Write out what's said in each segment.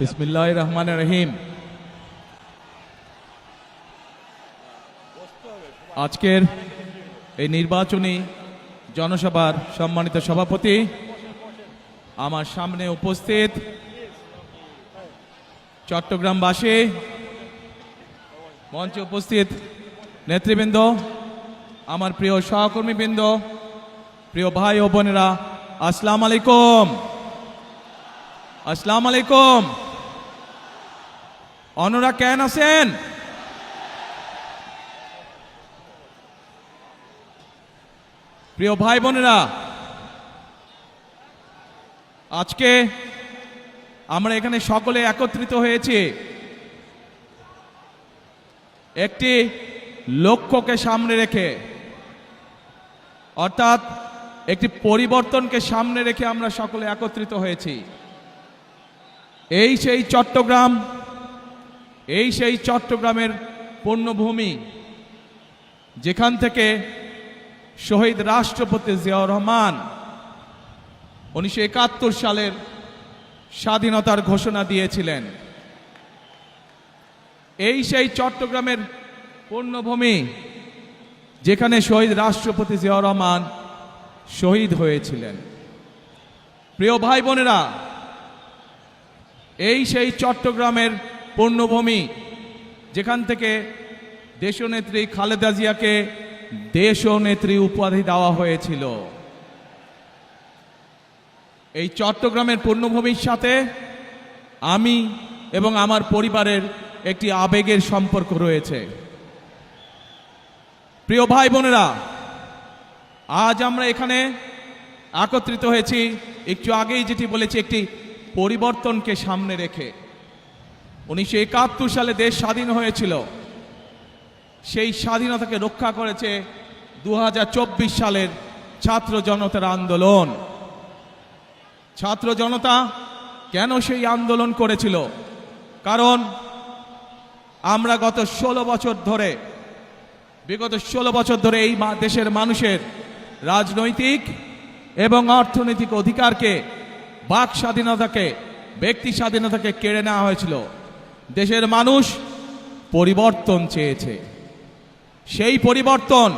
বিসমিল্লাহ রহমান রহিম। আজকের এই নির্বাচনী জনসভার সম্মানিত সভাপতি আমার সামনে উপস্থিত চট্টগ্রামবাসী, মঞ্চে উপস্থিত নেতৃবৃন্দ, আমার প্রিয় সহকর্মীবৃন্দ, প্রিয় ভাই ও বোনেরা, আসসালাম আলাইকুম। আসসালাম আলাইকুম। অনরা কেন আছেন? প্রিয় ভাই বোনেরা, আজকে আমরা এখানে সকলে একত্রিত হয়েছি। একটি লক্ষ্যকে সামনে রেখে, অর্থাৎ একটি পরিবর্তনকে সামনে রেখে আমরা সকলে একত্রিত হয়েছি। এই সেই চট্টগ্রাম এই সেই চট্টগ্রামের পূর্ণভূমি যেখান থেকে শহীদ রাষ্ট্রপতি জিয়াউর রহমান উনিশশো একাত্তর সালের স্বাধীনতার ঘোষণা দিয়েছিলেন। এই সেই চট্টগ্রামের পূর্ণভূমি যেখানে শহীদ রাষ্ট্রপতি জিয়াউর রহমান শহীদ হয়েছিলেন। প্রিয় ভাই বোনেরা, এই সেই চট্টগ্রামের পূর্ণভূমি। যেখান থেকে দেশনেত্রী খালেদা জিয়াকে দেশনেত্রী উপাধি দেওয়া হয়েছিল। এই চট্টগ্রামের পূর্ণভূমির সাথে আমি এবং আমার পরিবারের একটি আবেগের সম্পর্ক রয়েছে। প্রিয় ভাই বোনেরা, আজ আমরা এখানে একত্রিত হয়েছি। একটু আগেই যেটি বলেছি, একটি পরিবর্তনকে সামনে রেখে। উনিশশো একাত্তর সালে দেশ স্বাধীন হয়েছিল। সেই স্বাধীনতাকে রক্ষা করেছে দু হাজার চব্বিশ সালের ছাত্র জনতার আন্দোলন। ছাত্র জনতা কেন সেই আন্দোলন করেছিল? কারণ আমরা গত ষোলো বছর ধরে, বিগত ষোলো বছর ধরে এই দেশের মানুষের রাজনৈতিক এবং অর্থনৈতিক অধিকারকে, বাক স্বাধীনতাকে, ব্যক্তি স্বাধীনতাকে কেড়ে নেওয়া হয়েছিল। দেশের মানুষ পরিবর্তন চেয়েছে। সেই পরিবর্তন,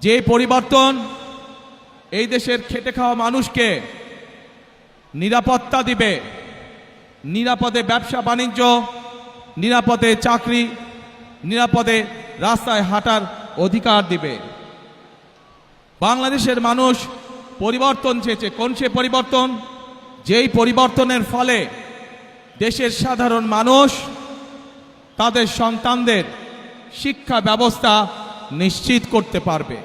যে পরিবর্তন এই দেশের খেটে খাওয়া মানুষকে নিরাপত্তা দিবে। নিরাপদে ব্যবসা, বাণিজ্য, নিরাপদে চাকরি, নিরাপদে রাস্তায় হাঁটার অধিকার দিবে। বাংলাদেশের মানুষ পরিবর্তন চেয়েছে। কোন সে পরিবর্তন? যেই পরিবর্তনের ফলে দেশের সাধারণ মানুষ, তাদের সন্তানদের শিক্ষা ব্যবস্থা নিশ্চিত করতে পারবে।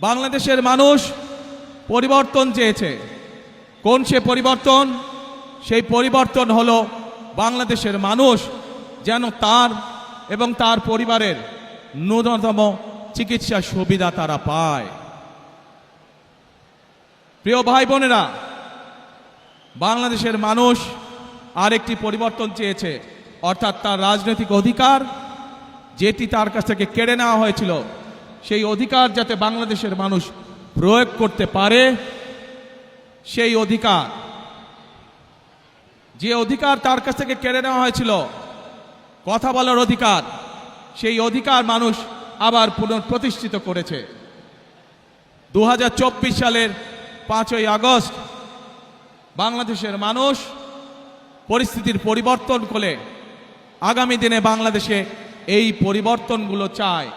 বাংলাদেশের মানুষ পরিবর্তন চেয়েছে। কোন সে পরিবর্তন? সেই পরিবর্তন হলো বাংলাদেশের মানুষ যেন তার এবং তার পরিবারের ন্যূনতম চিকিৎসা সুবিধা তারা পায়। প্রিয় ভাই বোনেরা, বাংলাদেশের মানুষ আরেকটি পরিবর্তন চেয়েছে, অর্থাৎ তার রাজনৈতিক অধিকার যেটি তার কাছ থেকে কেড়ে নেওয়া হয়েছিল, সেই অধিকার যাতে বাংলাদেশের মানুষ প্রয়োগ করতে পারে, সেই অধিকার, যে অধিকার তার কাছ থেকে কেড়ে নেওয়া হয়েছিল, কথা বলার অধিকার, সেই অধিকার মানুষ আবার পুনঃপ্রতিষ্ঠিত করেছে। দু হাজার চব্বিশ সালের পাঁচই আগস্ট বাংলাদেশের মানুষ পরিস্থিতির পরিবর্তন করে আগামী দিনে বাংলাদেশে এই পরিবর্তনগুলো চায়।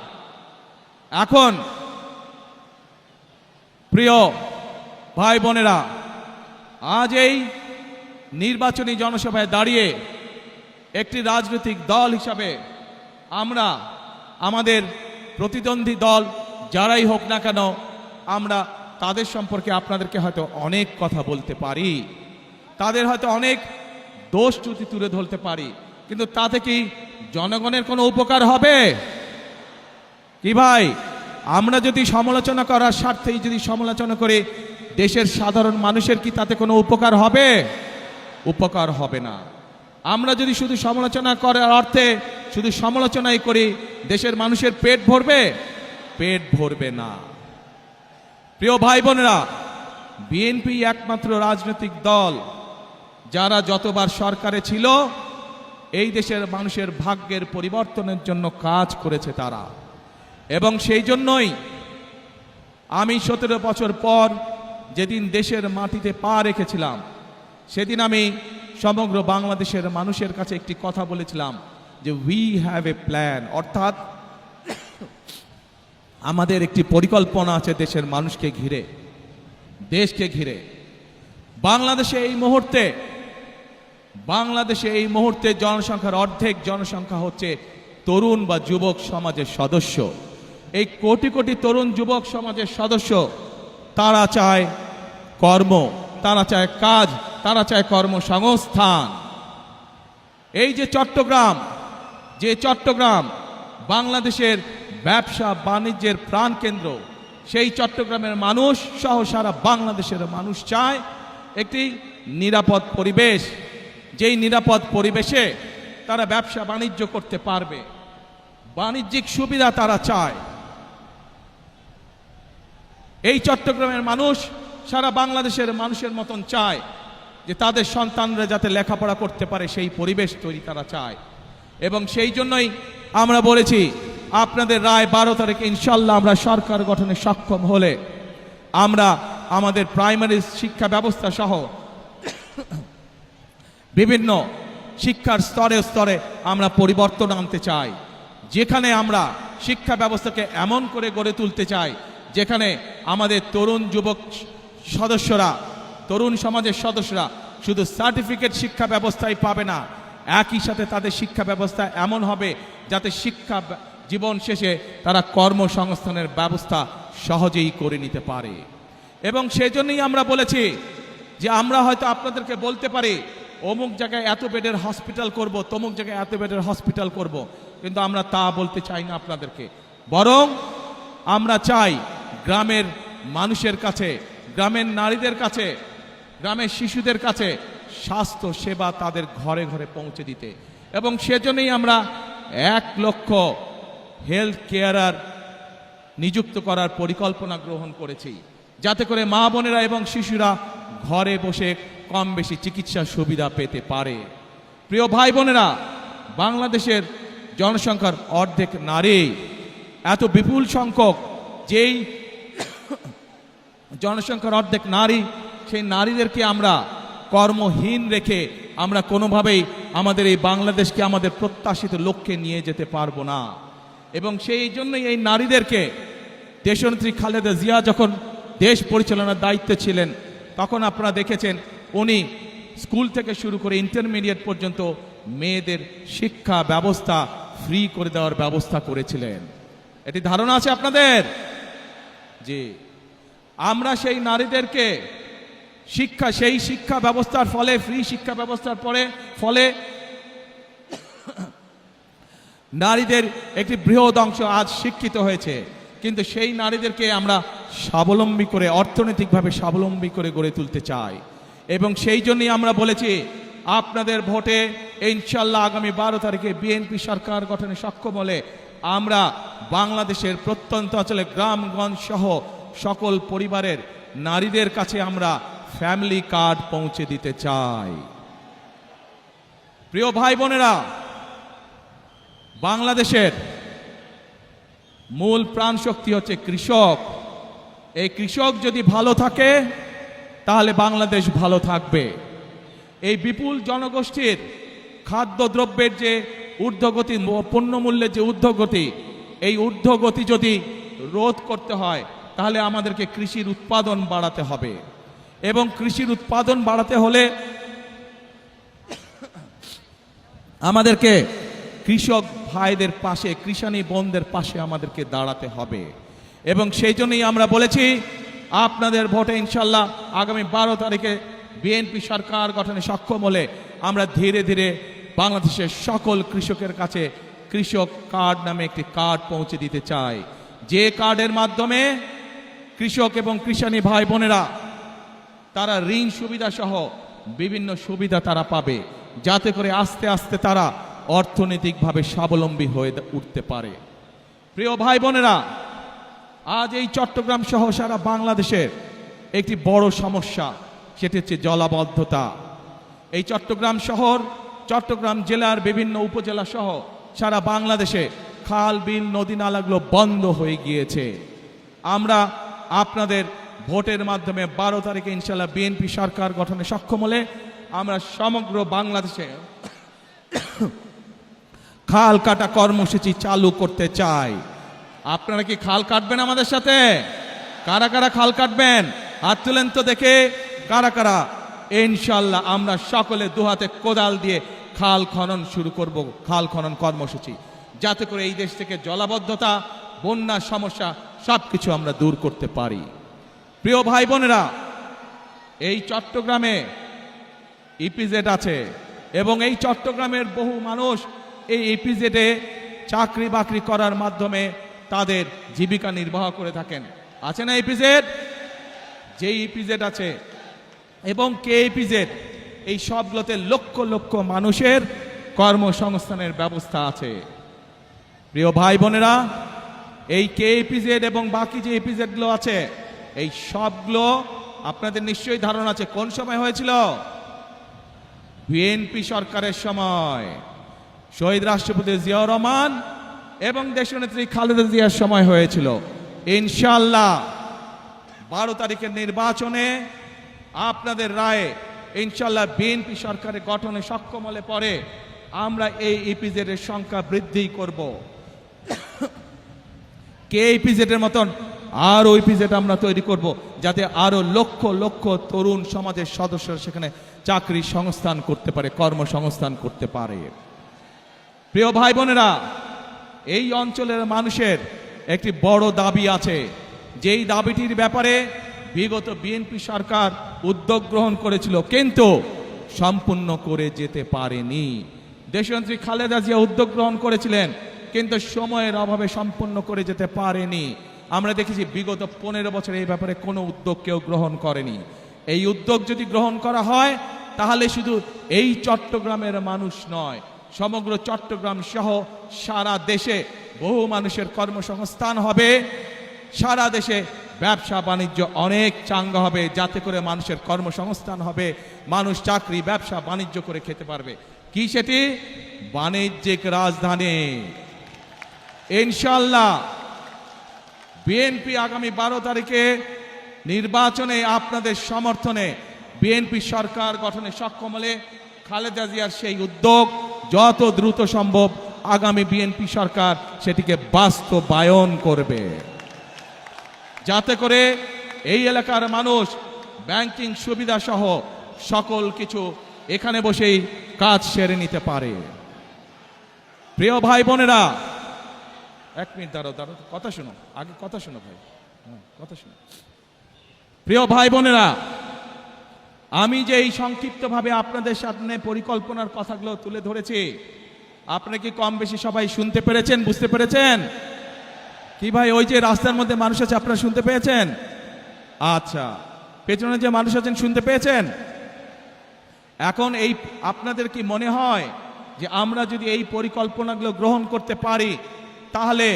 এখন, প্রিয় ভাই বোনেরা, আজ এই নির্বাচনী জনসভায় দাঁড়িয়ে একটি রাজনৈতিক দল হিসাবে আমরা, আমাদের প্রতিদ্বন্দ্বী দল যারাই হোক না কেন, আমরা তাদের সম্পর্কে আপনাদেরকে হয়তো অনেক কথা বলতে পারি। তাদের হয়তো অনেক দোষ ত্রুটি তুলে ধরতে পারি, কিন্তু তাতে কি জনগণের কোনো উপকার হবে? কি ভাই? আমরা যদি সমালোচনা করার স্বার্থেই যদি সমালোচনা করে, দেশের সাধারণ মানুষের কি তাতে কোনো উপকার হবে? উপকার হবে না। আমরা যদি শুধু সমালোচনা করার অর্থে শুধু সমালোচনাই করি, দেশের মানুষের পেট ভরবে? পেট ভরবে না। প্রিয় ভাই বোনেরা, বিএনপি একমাত্র রাজনৈতিক দল। যারা যতবার সরকারে ছিল, এই দেশের মানুষের ভাগ্যের পরিবর্তনের জন্য কাজ করেছে তারা। এবং সেই জন্যই আমি সতেরো বছর পর যেদিন দেশের মাটিতে পা রেখেছিলাম, সেদিন আমি সমগ্র বাংলাদেশের মানুষের কাছে একটি কথা বলেছিলাম যে উই হ্যাভ এ প্ল্যান অর্থাৎ, আমাদের একটি পরিকল্পনা আছে দেশের মানুষকে ঘিরে, দেশকে ঘিরে। বাংলাদেশে এই মুহূর্তে বাংলাদেশে এই মুহূর্তে জনসংখ্যার অর্ধেক জনসংখ্যা হচ্ছে তরুণ বা যুবক সমাজের সদস্য। এই কোটি কোটি তরুণ, যুবক সমাজের সদস্য, তারা চায় কর্ম, তারা চায় কাজ, তারা চায় কর্মসংস্থান। এই যে চট্টগ্রাম যে চট্টগ্রাম বাংলাদেশের ব্যবসা বাণিজ্যের প্রাণকেন্দ্র, সেই চট্টগ্রামের মানুষ সহ সারা বাংলাদেশের মানুষ চায় একটি নিরাপদ পরিবেশ। যেই নিরাপদ পরিবেশে তারা ব্যবসা বাণিজ্য করতে পারবে, বাণিজ্যিক সুবিধা তারা চায়। এই চট্টগ্রামের মানুষ সারা বাংলাদেশের মানুষের মতন চায় যে তাদের সন্তানরা যাতে লেখাপড়া করতে পারে, সেই পরিবেশ তৈরি তারা চায়। এবং সেই জন্যই আমরা বলেছি, আপনাদের রায় বারো তারিখে ইনশাল্লাহ আমরা সরকার গঠনে সক্ষম হলে আমরা আমাদের প্রাইমারি শিক্ষা ব্যবস্থা সহ বিভিন্ন শিক্ষার স্তরে স্তরে আমরা পরিবর্তন আনতে চাই। যেখানে আমরা শিক্ষা ব্যবস্থাকে এমন করে গড়ে তুলতে চাই, যেখানে আমাদের তরুণ যুবক সদস্যরা, তরুণ সমাজের সদস্যরা শুধু সার্টিফিকেট শিক্ষা ব্যবস্থাই পাবে না, একই সাথে তাদের শিক্ষা ব্যবস্থা এমন হবে যাতে শিক্ষা জীবন শেষে তারা কর্মসংস্থানের ব্যবস্থা সহজেই করে নিতে পারে। এবং সেজন্যই আমরা বলেছি যে আমরা হয়তো আপনাদেরকে বলতে পারি অমুক জায়গায় এত বেডের হসপিটাল করব, তমুক জায়গায় এত বেডের হসপিটাল করব। কিন্তু আমরা তা বলতে চাই না আপনাদেরকে। বরং আমরা চাই গ্রামের মানুষের কাছে, গ্রামের নারীদের কাছে, গ্রামের শিশুদের কাছে স্বাস্থ্য সেবা তাদের ঘরে ঘরে পৌঁছে দিতে। এবং সেজন্যই আমরা এক লক্ষ হেলথ কেয়ারার নিযুক্ত করার পরিকল্পনা গ্রহণ করেছি। যাতে করে মা বোনেরা এবং শিশুরা ঘরে বসে কম বেশি চিকিৎসা সুবিধা পেতে পারে। প্রিয় ভাই বোনেরা বাংলাদেশের জনসংখ্যার অর্ধেক নারী। এত বিপুল সংখ্যক যেই জনসংখ্যার অর্ধেক নারী, সেই নারীদেরকে আমরা কর্মহীন রেখে আমরা কোনোভাবেই আমাদের এই বাংলাদেশকে আমাদের প্রত্যাশিত লক্ষ্যে নিয়ে যেতে পারব না। এবং সেই জন্যই এই নারীদেরকে দেশনেত্রী খালেদা জিয়া যখন দেশ পরিচালনার দায়িত্বে ছিলেন, তখন আপনারা দেখেছেন উনি স্কুল থেকে শুরু করে ইন্টারমিডিয়েট পর্যন্ত মেয়েদের শিক্ষা ব্যবস্থা ফ্রি করে দেওয়ার ব্যবস্থা করেছিলেন। এটি ধারণা আছে আপনাদের? যে আমরা সেই নারীদেরকে শিক্ষা, সেই শিক্ষা ব্যবস্থার ফলে ফ্রি শিক্ষা ব্যবস্থার পরে, ফলে নারীদের একটি বৃহৎ অংশ আজ শিক্ষিত হয়েছে। কিন্তু সেই নারীদেরকে আমরা স্বাবলম্বী করে, অর্থনৈতিকভাবে স্বাবলম্বী করে গড়ে তুলতে চাই। এবং সেই জন্যই আমরা বলেছি, আপনাদের ভোটে ইনশাল্লাহ আগামী বারো তারিখে বিএনপি সরকার গঠনে সক্ষম হলে আমরা বাংলাদেশের প্রত্যন্ত অঞ্চলে গ্রামগঞ্জ সহ সকল পরিবারের নারীদের কাছে আমরা ফ্যামিলি কার্ড পৌঁছে দিতে চাই। প্রিয় ভাই বোনেরা, বাংলাদেশের মূল প্রাণ শক্তি হচ্ছে কৃষক। এই কৃষক যদি ভালো থাকে তাহলে বাংলাদেশ ভালো থাকবে। এই বিপুল জনগোষ্ঠীর খাদ্যদ্রব্যের যে ঊর্ধ্বগতি, পণ্যমূল্যের যে ঊর্ধ্বগতি, এই ঊর্ধ্বগতি যদি রোধ করতে হয়, তাহলে আমাদেরকে কৃষির উৎপাদন বাড়াতে হবে। এবং কৃষির উৎপাদন বাড়াতে হলে আমাদেরকে কৃষক ভাইদের পাশে কৃষাণী বোনদের পাশে আমাদেরকে দাঁড়াতে হবে। এবং সেই জন্যই আমরা বলেছি আপনাদের ভোটে ইনশাল্লাহ আগামী বারো তারিখে বিএনপি সরকার গঠনে সক্ষম হলে আমরা ধীরে ধীরে বাংলাদেশের সকল কৃষকের কাছে কৃষক কার্ড নামে একটি কার্ড পৌঁছে দিতে চাই। যে কার্ডের মাধ্যমে কৃষক এবং কৃষানি ভাই বোনেরা, তারা ঋণ সুবিধা সহ বিভিন্ন সুবিধা তারা পাবে, যাতে করে আস্তে আস্তে তারা অর্থনৈতিকভাবে স্বাবলম্বী হয়ে উঠতে পারে। প্রিয় ভাই বোনেরা আজ এই চট্টগ্রাম সহ সারা বাংলাদেশের একটি বড় সমস্যা, সেটি হচ্ছে জলাবদ্ধতা। এই চট্টগ্রাম শহর, চট্টগ্রাম জেলার বিভিন্ন উপজেলা সহ সারা বাংলাদেশে খাল, বিল, নদী, নালাগুলো বন্ধ হয়ে গিয়েছে। আমরা আপনাদের ভোটের মাধ্যমে বারো তারিখে ইনশাল্লাহ বিএনপি সরকার গঠনে সক্ষম হলে আমরা সমগ্র বাংলাদেশে খাল কাটা কর্মসূচি চালু করতে চাই। আপনারা কি খাল কাটবেন আমাদের সাথে? কারা কারা খাল কাটবেন? হাত তুলেন তো দেখে। কারা কারা? ইনশাল্লাহ আমরা সকলে দুহাতে কোদাল দিয়ে খাল খনন শুরু করব, খাল খনন কর্মসূচি। যাতে করে এই দেশ থেকে জলাবদ্ধতা বন্যার সমস্যা সব কিছু আমরা দূর করতে পারি। প্রিয় ভাই বোনেরা, এই চট্টগ্রামে ইপিজেড আছে এবং এই চট্টগ্রামের বহু মানুষ এই ইপিজেডে চাকরি বাকরি করার মাধ্যমে তাদের জীবিকা নির্বাহ করে থাকেন। আছে না ইপিজেড যে ইপিজেড আছে। এবং কে ইপিজেড এই সবগুলোতে লক্ষ লক্ষ মানুষের কর্মসংস্থানের ব্যবস্থা আছে। প্রিয় ভাই বোনেরা, এই কে ইপিজেড এবং বাকি যে ইপিজেডগুলো আছে, এই সবগুলো আপনাদের নিশ্চয়ই ধারণা আছে। কোন সময় হয়েছিল? বিএনপি সরকারের সময়। শহীদ রাষ্ট্রপতি জিয়াউর রহমান এবং দেশনেত্রী খালেদা জিয়ার সময় হয়েছিল। ইনশাল্লাহ বারো তারিখের নির্বাচনে আপনাদের রায়ে ইনশাল্লাহ বিএনপি সরকারের গঠনে সক্ষম হলে পরে আমরা এই ইপিজেডের সংখ্যা বৃদ্ধি করব। কে ইপিজেডের মতন? আরও ইপিজেড আমরা তৈরি করব যাতে আরও লক্ষ লক্ষ তরুণ সমাজের সদস্যরা সেখানে চাকরি সংস্থান করতে পারে, কর্মসংস্থান করতে পারে। প্রিয় ভাই বোনেরা এই অঞ্চলের মানুষের একটি বড় দাবি আছে। যেই দাবিটির ব্যাপারে বিগত বিএনপি সরকার উদ্যোগ গ্রহণ করেছিল, কিন্তু সম্পূর্ণ করে যেতে পারেনি। দেশমন্ত্রী খালেদা জিয়া উদ্যোগ গ্রহণ করেছিলেন, কিন্তু সময়ের অভাবে সম্পূর্ণ করে যেতে পারেনি। আমরা দেখেছি বিগত পনেরো বছর এই ব্যাপারে কোনো উদ্যোগ কেউ গ্রহণ করেনি। এই উদ্যোগ যদি গ্রহণ করা হয়, তাহলে শুধু এই চট্টগ্রামের মানুষ নয় সমগ্র চট্টগ্রাম সহ সারা দেশে বহু মানুষের কর্মসংস্থান হবে। সারা দেশে ব্যবসা বাণিজ্য অনেক চাঙ্গা হবে, যাতে করে মানুষের কর্মসংস্থান হবে। মানুষ চাকরি, ব্যবসা, বাণিজ্য করে খেতে পারবে। কি সেটি? বাণিজ্যিক রাজধানী। ইনশাল্লাহ বিএনপি আগামী বারো তারিখে নির্বাচনে আপনাদের সমর্থনে বিএনপি সরকার গঠনে সক্ষম হলে খালেদা জিয়ার সেই উদ্যোগ যত দ্রুত সম্ভব আগামী বিএনপি সরকার সেটিকে বাস্তবায়ন করবে। যাতে করে এই এলাকার মানুষ ব্যাংকিং সুবিধা সহ সকল কিছু এখানে বসেই কাজ সেরে নিতে পারে। প্রিয় ভাই বোনেরা এক মিনিট দাঁড়াও দাঁড়াও কথা শোনো আগে কথা শোনো ভাই। হ্যাঁ, কথা শোনো। প্রিয় ভাই বোনেরা আমি যে এই সংক্ষিপ্তভাবে আপনাদের সামনে পরিকল্পনার কথাগুলো তুলে ধরেছি, আপনি কি কম বেশি সবাই শুনতে পেরেছেন, বুঝতে পেরেছেন? কি ভাই, ওই যে রাস্তার মধ্যে মানুষ আছে, আপনারা শুনতে পেয়েছেন? আচ্ছা পেছনে যে মানুষ আছেন, শুনতে পেয়েছেন? এখন এই, আপনাদের কি মনে হয় যে আমরা যদি এই পরিকল্পনাগুলো গ্রহণ করতে পারি, তাহলে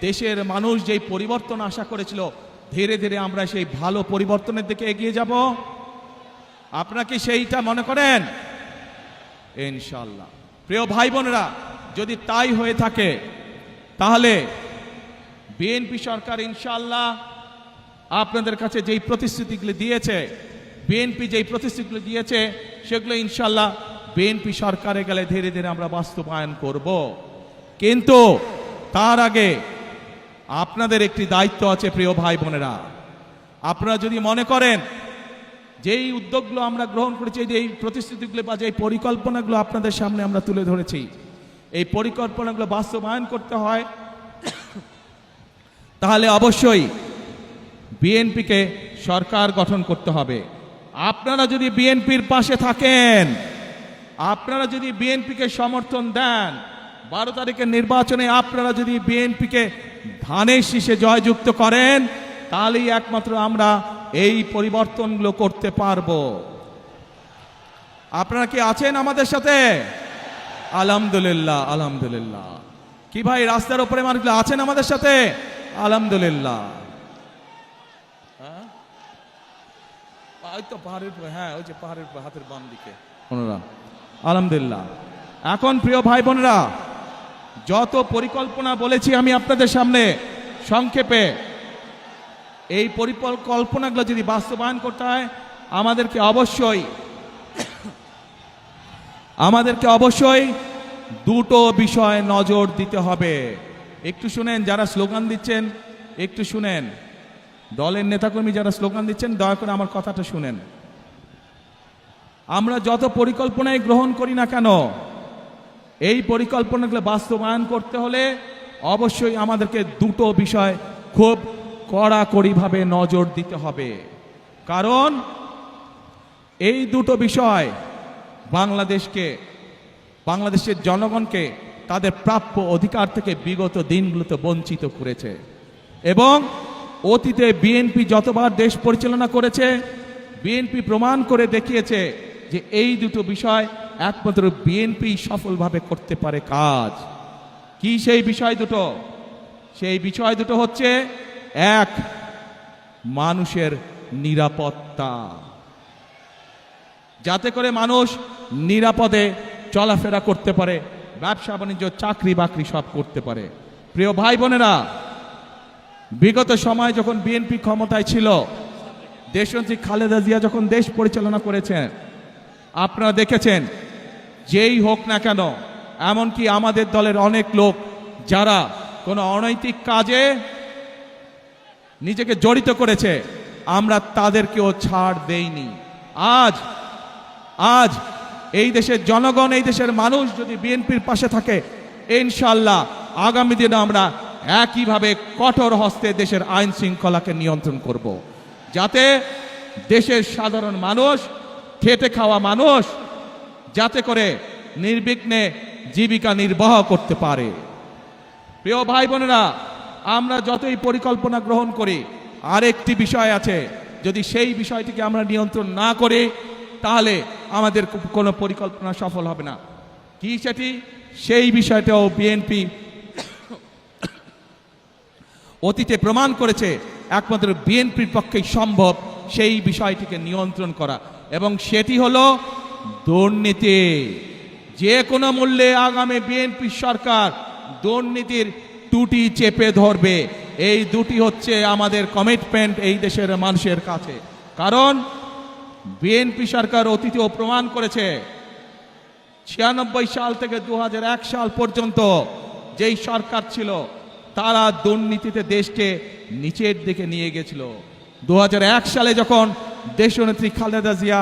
দেশের মানুষ যেই পরিবর্তন আশা করেছিল, ধীরে ধীরে আমরা সেই ভালো পরিবর্তনের দিকে এগিয়ে যাব? আপনারা কি সেইটা মনে করেন? ইনশাল্লাহ প্রিয় ভাই বোনেরা যদি তাই হয়ে থাকে, তাহলে বিএনপি সরকার ইনশাল্লাহ আপনাদের কাছে যেই প্রতিশ্রুতিগুলি দিয়েছে বিএনপি যেই প্রতিশ্রুতিগুলি দিয়েছে, সেগুলো ইনশাল্লাহ বিএনপি সরকারে গেলে ধীরে ধীরে আমরা বাস্তবায়ন করব। কিন্তু তার আগে আপনাদের একটি দায়িত্ব আছে, প্রিয় ভাই বোনেরা আপনারা যদি মনে করেন যেই উদ্যোগগুলো আমরা গ্রহণ করেছি যে এই প্রতিশ্রুতিগুলো বা যে পরিকল্পনাগুলো আপনাদের সামনে আমরা তুলে ধরেছি, এই পরিকল্পনাগুলো বাস্তবায়ন করতে হয়, তাহলে অবশ্যই বিএনপিকে সরকার গঠন করতে হবে। আপনারা যদি বিএনপির পাশে থাকেন, আপনারা যদি বিএনপিকে সমর্থন দেন, বারো তারিখের নির্বাচনে আপনারা যদি বিএনপিকে ধানের শীষে জয়যুক্ত করেন, তাহলেই একমাত্র আমরা এই পরিবর্তনগুলো করতে পারব। আপনারা কি আছেন আমাদের সাথে? আলহামদুলিল্লাহ আলহামদুলিল্লাহ। কি ভাই রাস্তার উপরে মানুষগুলো আছেন আমাদের সাথে? আলহামদুলিল্লাহ। হ্যাঁ? ওই তো পাহাড়ের হ্যাঁ ওই যে পাহাড়ের হাতের বাম দিকে। ওনারা আলহামদুলিল্লাহ। এখন প্রিয় ভাই বোনেরা যত পরিকল্পনা বলেছি আমি আপনাদের সামনে সংক্ষেপে এই পরিকল্পনাগুলো যদি বাস্তবায়ন করতে হয়, আমাদেরকে অবশ্যই আমাদেরকে অবশ্যই দুটো বিষয় নজর দিতে হবে। একটু শুনেন যারা স্লোগান দিচ্ছেন, একটু শুনেন। দলের নেতাকর্মী যারা স্লোগান দিচ্ছেন, দয়া করে আমার কথাটা শুনেন। আমরা যত পরিকল্পনায় গ্রহণ করি না কেন, এই পরিকল্পনাগুলো বাস্তবায়ন করতে হলে অবশ্যই আমাদেরকে দুটো বিষয় খুব কড়াকড়িভাবে নজর দিতে হবে। কারণ এই দুটো বিষয় বাংলাদেশকে, বাংলাদেশের জনগণকে তাদের প্রাপ্য অধিকার থেকে বিগত দিনগুলোতে বঞ্চিত করেছে। এবং অতীতে বিএনপি যতবার দেশ পরিচালনা করেছে, বিএনপি প্রমাণ করে দেখিয়েছে যে এই দুটো বিষয় একমাত্র বিএনপি সফলভাবে করতে পারে কাজ। কি সেই বিষয় দুটো? সেই বিষয় দুটো হচ্ছে এক, মানুষের নিরাপত্তা। যাতে করে মানুষ নিরাপদে চলাফেরা করতে পারে, ব্যবসা, বাণিজ্য, চাকরি, বাকরি সব করতে পারে। প্রিয় ভাই বোনেরা, বিগত সময় যখন বিএনপি ক্ষমতায় ছিল দেশনেত্রী খালেদা জিয়া যখন দেশ পরিচালনা করেছেন, আপনারা দেখেছেন, যেই হোক না কেন, এমনকি আমাদের দলের অনেক লোক, যারা কোনো অনৈতিক কাজে নিজেকে জড়িত করেছে, আমরা তাদেরকেও ছাড় দেইনি আজ আজ এই দেশের জনগণ, এই দেশের মানুষ যদি বিএনপির পাশে থাকে ইনশাল্লাহ আগামী দিনে আমরা একইভাবে কঠোর হস্তে দেশের আইন শৃঙ্খলাকে নিয়ন্ত্রণ করব। যাতে দেশের সাধারণ মানুষ, খেটে খাওয়া মানুষ, যাতে করে নির্বিঘ্নে জীবিকা নির্বাহ করতে পারে প্রিয় ভাই বোনেরা আমরা যতই পরিকল্পনা গ্রহণ করি, আরেকটি বিষয় আছে, যদি সেই বিষয়টিকে আমরা নিয়ন্ত্রণ না করি, তাহলে আমাদের কোনো পরিকল্পনা সফল হবে না। কি সেটি? সেই বিষয়টাও বিএনপি অতীতে প্রমাণ করেছে, একমাত্র বিএনপির পক্ষেই সম্ভব সেই বিষয়টিকে নিয়ন্ত্রণ করা। এবং সেটি হলো দুর্নীতি। যে কোনো মূল্যে আগামী বিএনপি সরকার দুর্নীতির টুটি চেপে ধরবে। এই দুটি হচ্ছে আমাদের কমিটমেন্ট এই দেশের মানুষের কাছে। কারণ বিএনপি সরকার অতীতেও প্রমাণ করেছে, ছিয়ানব্বই সাল থেকে দুহাজার এক সাল পর্যন্ত যেই সরকার ছিল, তারা দুর্নীতিতে দেশকে নিচের দিকে নিয়ে গেছিল। দু হাজার এক সালে যখন দেশনেত্রী খালেদা জিয়া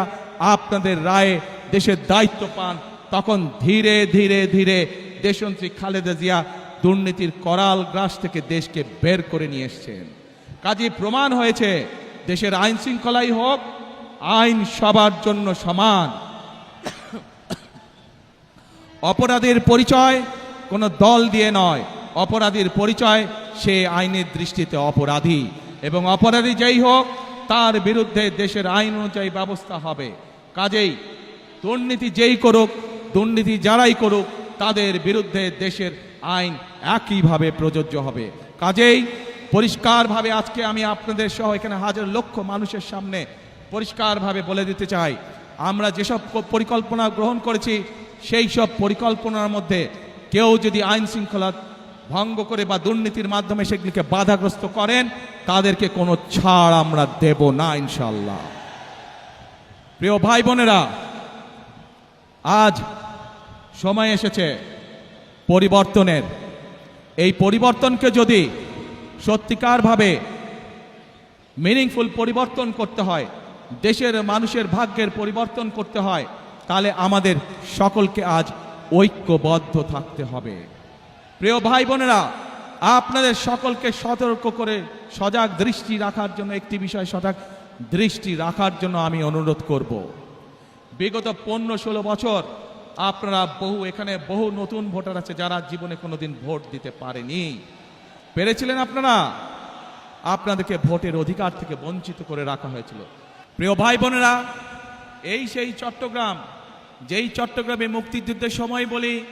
আপনাদের রায়ে দেশের দায়িত্ব পান, তখন ধীরে ধীরে ধীরে দেশনেত্রী খালেদা জিয়া দুর্নীতির করাল গ্রাস থেকে দেশকে বের করে নিয়ে এসছেন। কাজে প্রমাণ হয়েছে, দেশের আইন শৃঙ্খলাই হোক, আইন সবার জন্য সমান। অপরাধের পরিচয় কোনো দল দিয়ে নয়, অপরাধীর পরিচয় সে আইনের দৃষ্টিতে অপরাধী। এবং অপরাধী যেই হোক, তার বিরুদ্ধে দেশের আইন অনুযায়ী ব্যবস্থা হবে। কাজেই দুর্নীতি যেই করুক, দুর্নীতি যারাই করুক, তাদের বিরুদ্ধে দেশের আইন একইভাবে প্রযোজ্য হবে। কাজেই পরিষ্কারভাবে আজকে আমি আপনাদের সহ এখানে হাজার লক্ষ মানুষের সামনে পরিষ্কারভাবে বলে দিতে চাই, আমরা যেসব পরিকল্পনা গ্রহণ করেছি, সেই সব পরিকল্পনার মধ্যে কেউ যদি আইন শৃঙ্খলা ভঙ্গ করে বা দুর্নীতির মাধ্যমে সেগুলিকে বাধাগ্রস্ত করেন, তাদেরকে কোনো ছাড় আমরা দেব না ইনশাল্লাহ প্রিয় ভাই বোনেরা, আজ সময় এসেছে পরিবর্তনের। এই পরিবর্তনকে যদি সত্যিকারভাবে মিনিংফুল পরিবর্তন করতে হয়, দেশের মানুষের ভাগ্যের পরিবর্তন করতে হয়, তাহলে আমাদের সকলকে আজ ঐক্যবদ্ধ থাকতে হবে। প্রিয় ভাই বোনেরা, আপনাদের সকলকে সতর্ক করে, সজাগ দৃষ্টি রাখার জন্য, একটি বিষয় সজাগ দৃষ্টি রাখার জন্য আমি অনুরোধ করব। বিগত পনেরো ষোলো বছর আপনারা বহু, এখানে বহু নতুন ভোটার আছে যারা জীবনে কোনোদিন ভোট দিতে পারেনি। পেরেছিলেন আপনারা? আপনাদেরকে ভোটের অধিকার থেকে বঞ্চিত করে রাখা হয়েছিল। প্রিয় ভাই বোনেরা, এই সেই চট্টগ্রাম, যেই চট্টগ্রামে মুক্তিযুদ্ধের সময় বলি,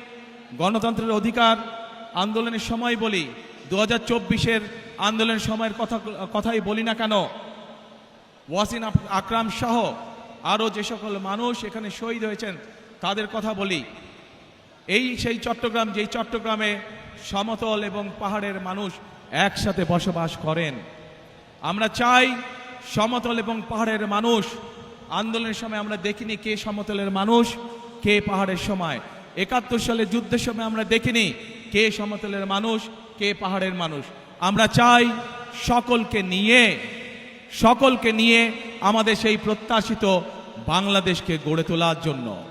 গণতন্ত্রের অধিকার আন্দোলনের সময় বলি দু হাজার চব্বিশের আন্দোলনের সময়ের কথা, কথাই বলি না কেন ওয়াসিন আকরাম সহ আরও যে সকল মানুষ এখানে শহীদ হয়েছেন তাদের কথা বলি। এই সেই চট্টগ্রাম, যেই চট্টগ্রামে সমতল এবং পাহাড়ের মানুষ একসাথে বসবাস করেন। আমরা চাই সমতল এবং পাহাড়ের মানুষ, আন্দোলনের সময় আমরা দেখিনি কে সমতলের মানুষ, কে পাহাড়ের সময়। একাত্তর সালে যুদ্ধের সময় আমরা দেখিনি কে সমতলের মানুষ, কে পাহাড়ের মানুষ। আমরা চাই সকলকে নিয়ে সকলকে নিয়ে আমাদের সেই প্রত্যাশিত বাংলাদেশকে গড়ে তোলার জন্য।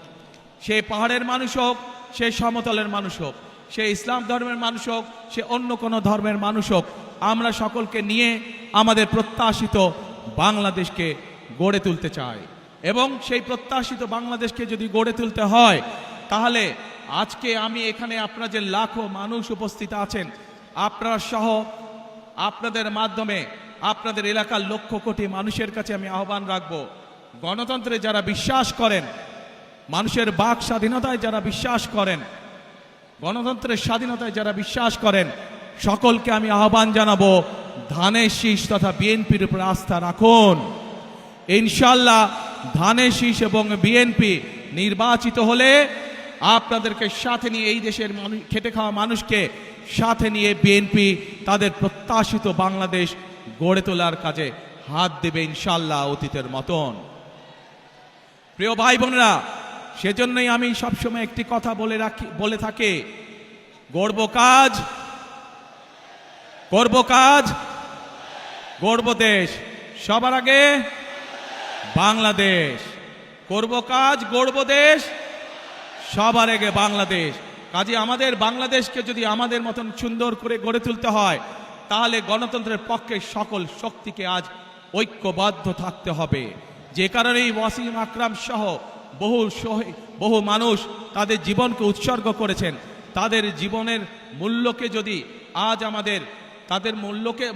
সে পাহাড়ের মানুষ হোক, সে সমতলের মানুষ হোক, সে ইসলাম ধর্মের মানুষ হোক, সে অন্য কোনো ধর্মের মানুষ হোক, আমরা সকলকে নিয়ে আমাদের প্রত্যাশিত বাংলাদেশকে গড়ে তুলতে চাই। এবং সেই প্রত্যাশিত বাংলাদেশকে যদি গড়ে তুলতে হয়, তাহলে আজকে আমি এখানে আপনারা যে লাখো মানুষ উপস্থিত আছেন, আপনার সহ আপনাদের মাধ্যমে আপনাদের এলাকার লক্ষ কোটি মানুষের কাছে আমি আহ্বান রাখব। গণতন্ত্রে যারা বিশ্বাস করেন মানুষের বাক স্বাধীনতায় যারা বিশ্বাস করেন, গণতন্ত্রের স্বাধীনতায় যারা বিশ্বাস করেন, সকলকে আমি আহ্বান জানাব, ধানের শীষ তথা বিএনপির উপর আস্থা রাখুন। ইনশাল্লাহ ধানের শীষ এবং বিএনপি নির্বাচিত হলে আপনাদেরকে সাথে নিয়ে এই দেশের মানুষ খেটে খাওয়া মানুষকে সাথে নিয়ে বিএনপি তাদের প্রত্যাশিত বাংলাদেশ গড়ে তোলার কাজে হাত দেবে ইনশাল্লাহ অতীতের মতন। প্রিয় ভাই বোনেরা সেজন্যই আমি সবসময় একটি কথা বলে রাখি, বলে থাকি গড়ব কাজ করব কাজ গড়ব দেশ। সবার আগে বাংলাদেশ। করব কাজ গড়ব দেশ, সবার আগে বাংলাদেশ। কাজে আমাদের বাংলাদেশকে যদি আমাদের মতন সুন্দর করে গড়ে তুলতে হয়, তাহলে গণতন্ত্রের পক্ষে সকল শক্তিকে আজ ঐক্যবদ্ধ থাকতে হবে। যে কারণেই ওয়াসিম আকরাম সহ বহু বহু মানুষ তাদের জীবনকে উৎসর্গ করেছেন। তাদের জীবনের মূল্যকে যদি আজ আমাদের তাদের মূল্যকে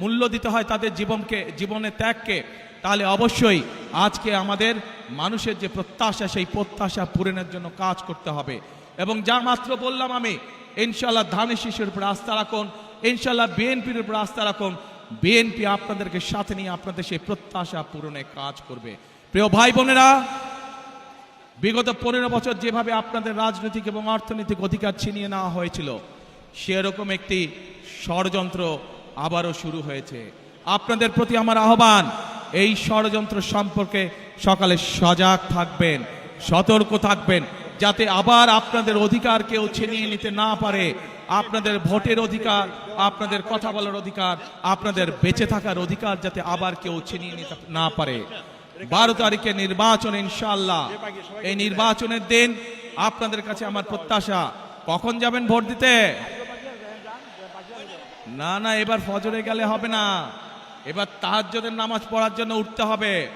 মূল্য দিতে হয় তাদের জীবনকে জীবনের ত্যাগকে, তাহলে অবশ্যই আজকে আমাদের মানুষের যে প্রত্যাশা, সেই প্রত্যাশা পূরণের জন্য কাজ করতে হবে। এবং যা মাত্র বললাম আমি ইনশাল্লাহ ধানের শিশুর উপর আস্থা রাখুন ইনশাল্লাহ বিএনপির উপর আস্থা রাখুন। বিএনপি আপনাদেরকে সাথে নিয়ে আপনাদের সেই প্রত্যাশা পূরণে কাজ করবে। প্রিয় ভাই বোনেরা বিগত পনেরো বছর যেভাবে আপনাদের রাজনৈতিক এবং অর্থনৈতিক অধিকার ছিনিয়ে নেওয়া হয়েছিল, সেরকম একটি ষড়যন্ত্র আবারও শুরু হয়েছে। আপনাদের প্রতি আমার আহ্বান, এই ষড়যন্ত্র সম্পর্কে সকালে সজাগ থাকবেন, সতর্ক থাকবেন, যাতে আবার আপনাদের অধিকার কেউ ছিনিয়ে নিতে না পারে। আপনাদের ভোটের অধিকার, আপনাদের কথা বলার অধিকার, আপনাদের বেঁচে থাকার অধিকার যাতে আবার কেউ ছিনিয়ে নিতে না পারে। বারো তারিখে নির্বাচন ইনশাল্লাহ এই নির্বাচনের দিন আপনাদের কাছে আমার প্রত্যাশা। কখন যাবেন ভোট দিতে? না না এবার ফজরে গেলে হবে না। এবার তাহাজ্জদের নামাজ পড়ার জন্য উঠতে হবে।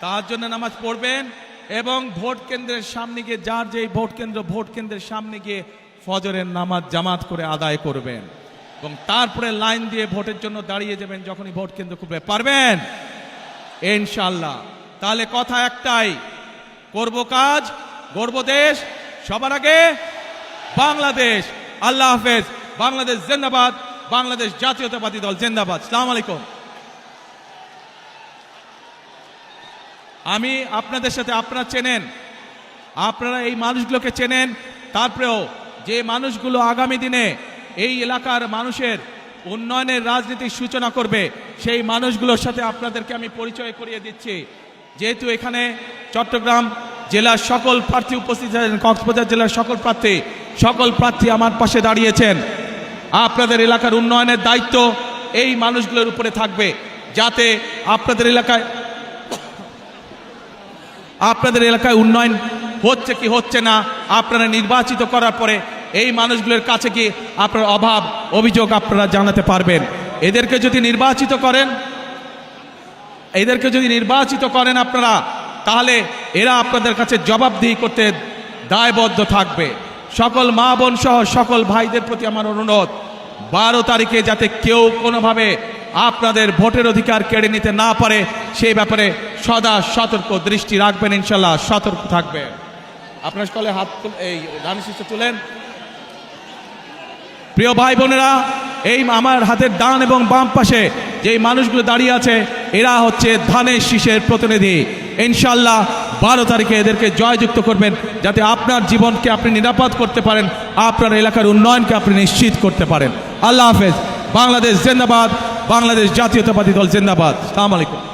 তার জন্য নামাজ পড়বেন এবং ভোট কেন্দ্রের সামনে গিয়ে যার যেই ভোট কেন্দ্র ভোট কেন্দ্রের সামনে গিয়ে ফজরের নামাজ জামাত করে আদায় করবেন। এবং তারপরে লাইন দিয়ে ভোটের জন্য দাঁড়িয়ে যাবেন যখনই ভোট কেন্দ্র করবে পারবেন? ইনশাল্লাহ তাহলে কথা একটাই, করব কাজ গর্ব দেশ, সবার আগে বাংলাদেশ। আল্লাহ হাফেজ, বাংলাদেশ জিন্দাবাদ, বাংলাদেশ জাতীয়তাবাদী দল জিন্দাবাদ। সালাম আলাইকুম। আমি আপনাদের সাথে আপনারা চেনেন, আপনারা এই মানুষগুলোকে চেনেন, তারপরেও যে মানুষগুলো আগামী দিনে এই এলাকার মানুষের উন্নয়নের রাজনীতির সূচনা করবে, সেই মানুষগুলোর সাথে আপনাদেরকে আমি পরিচয় করিয়ে দিচ্ছি। যেহেতু এখানে চট্টগ্রাম জেলার সকল প্রার্থী উপস্থিত আছেন, কক্সবাজার জেলার সকল প্রার্থী সকল প্রার্থী আমার পাশে দাঁড়িয়েছেন। আপনাদের এলাকার উন্নয়নের দায়িত্ব এই মানুষগুলোর উপরে থাকবে, যাতে আপনাদের এলাকায় আপনাদের এলাকায় উন্নয়ন হচ্ছে কি হচ্ছে না, আপনারা নির্বাচিত করার পরে এই মানুষগুলোর কাছে কি আপনার অভাব, অভিযোগ আপনারা জানাতে পারবেন। এদেরকে যদি নির্বাচিত করেন এদেরকে যদি নির্বাচিত করেন আপনারা, তাহলে এরা আপনাদের কাছে জবাবদিহি করতে দায়বদ্ধ থাকবে। সকল মা বোন সহ সকল ভাইদের প্রতি আমার অনুরোধ, বারো তারিখে যাতে কেউ কোনোভাবে আপনাদের ভোটের অধিকার কেড়ে নিতে না পারে সেই ব্যাপারে সদা সতর্ক দৃষ্টি রাখবেন, ইনশাল্লাহ সতর্ক থাকবে আপনার সকলে হাত এই ডান শিষ্য তুলেন। প্রিয় ভাই বোনেরা, এই আমার হাতের ডান এবং বাম পাশে যে মানুষগুলো দাঁড়িয়ে আছে, এরা হচ্ছে ধানের শীষের প্রতিনিধি। ইনশাল্লাহ বারো তারিখে এদেরকে জয়যুক্ত করবেন, যাতে আপনার জীবনকে আপনি নিরাপদ করতে পারেন, আপনার এলাকার উন্নয়নকে আপনি নিশ্চিত করতে পারেন। আল্লাহ হাফেজ। বাংলাদেশ জিন্দাবাদ, বাংলাদেশ জাতীয়তাবাদী দল জিন্দাবাদ। সালাম আলাইকুম।